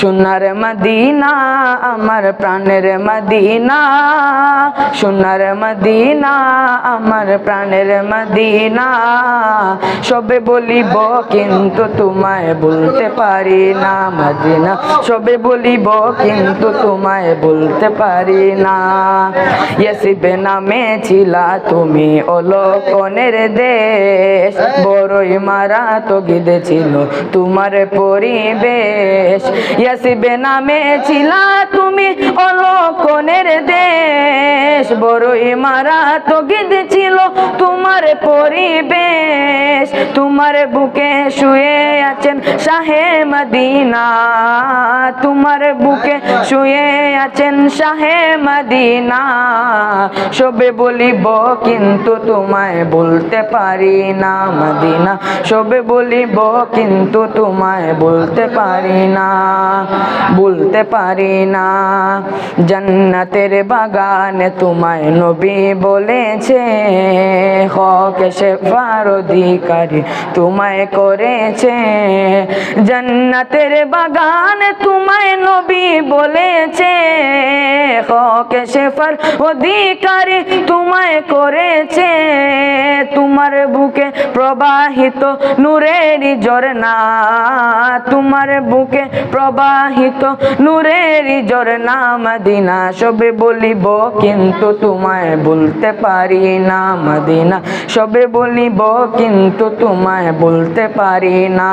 সোনার মদিনা, আমার প্রাণের মদিনা। সোনার মদিনা, আমার প্রাণের মদিনা। সবে বলিব কিন্তু তোমায় বলতে পারি না মদিনা। সবে বলিব কিন্তু তোমায় বলতে পারি না। ইয়াসিবে নামে ছিলা তুমি অলোকনের দেশ। বড়ই মারা তো গিদে ছিল তোমার পরিবেশ। ইয়াসিবে নামে ছিলা তুমি অলকনের দেশ। বড়ই মারা তো গিদ ছিল তোমার পরিবেশ। তোমার বুকে শুয়ে আছেন শাহে মদিনা। তোমার বুকে শুয়ে আছেন শাহে মদিনা। সবে বলিব, কিন্তু তোমায় বলতে পারি না মদিনা। সবে বলিব, কিন্তু তোমায় বলতে পারি না, বলতে পারি না। জান্নাতের বাগানে তোমায় নবী বলেছে, হক সে অধিকারী তোমায় করেছে। জান্নাতের বাগান তোমায় নবী বলেছে। হক শেফার অধিকারী তোমায় করেছে। তোমার বুকে প্রবাহিত নূরের ঝরনা তোমার বুকে প্রবাহিত নূরের ঝরনা মদিনা। সবে বলিব কিন্তু তোমায় বলতে পারি না মদিনা। সবে বলিব কিন্তু তোমায় বলতে পারি না।